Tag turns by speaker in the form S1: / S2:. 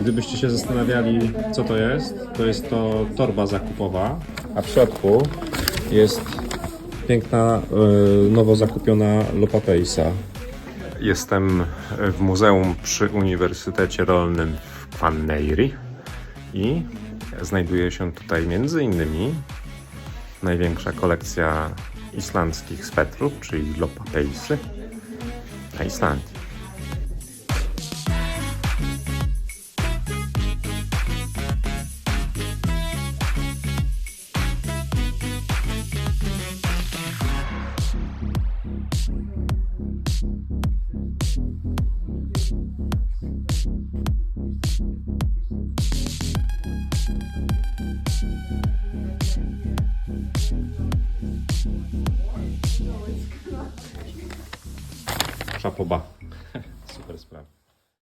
S1: Gdybyście się zastanawiali, co to jest, to jest to torba zakupowa, a w środku jest piękna, y, nowo zakupiona Lopa Pace'a. Jestem w muzeum przy Uniwersytecie Rolnym w Kwanneiri i znajduje się tutaj między innymi największa kolekcja islandzkich swetrów, czyli Lopa Pace'y na Islandii. 差不多吧。